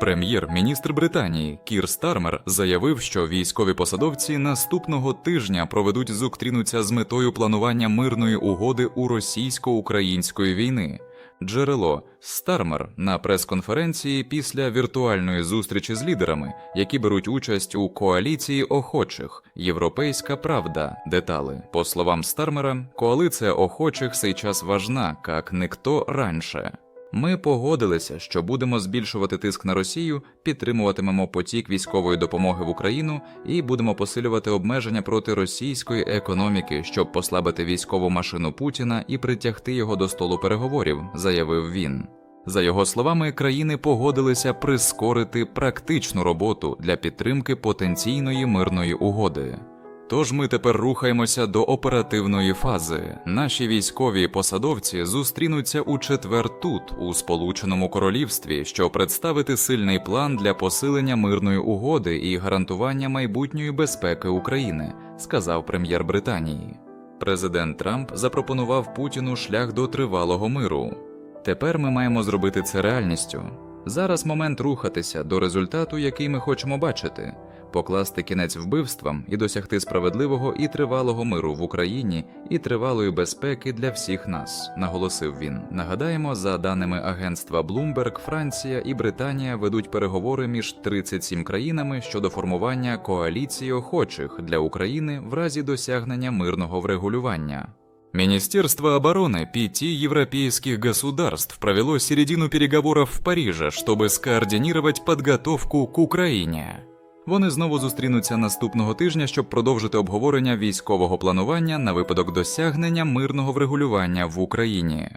Прем'єр-міністр Британії Кір Стармер заявив, що військові посадовці наступного тижня проведуть зустрінуться з метою планування мирної угоди у російсько-української війни. Джерело Стармер на прес-конференції після віртуальної зустрічі з лідерами, які беруть участь у коаліції охочих Європейська Правда. Детали по словам Стармера, коалиція охочих сейчас важна, як ніхто раніше. Ми погодилися, що будемо збільшувати тиск на Росію, підтримуватимемо потік військової допомоги в Україну і будемо посилювати обмеження проти російської економіки, щоб послабити військову машину Путіна і притягти його до столу переговорів, заявив він. За його словами, країни погодилися прискорити практичну роботу для підтримки потенційної мирної угоди. Тож ми тепер рухаємося до оперативної фази. Наші військові посадовці зустрінуться у четвер тут, у Сполученому Королівстві, щоб представити сильний план для посилення мирної угоди і гарантування майбутньої безпеки України, сказав прем'єр Британії. Президент Трамп запропонував Путіну шлях до тривалого миру. Тепер ми маємо зробити це реальністю. Зараз момент рухатися до результату, який ми хочемо бачити, покласти кінець вбивствам і досягти справедливого і тривалого миру в Україні і тривалої безпеки для всіх нас, наголосив він. Нагадаємо, за даними агентства Bloomberg, Франція і Британія ведуть переговори між 37 країнами щодо формування коаліції охочих для України в разі досягнення мирного врегулювання. Министерство обороны пяти европейских государств провело середину переговоров в Париже, чтобы скоординировать подготовку к Україні. Вони знову зустрінуться наступного тижня, щоб продовжити обговорення військового планування на випадок досягнення мирного врегулювання в Україні.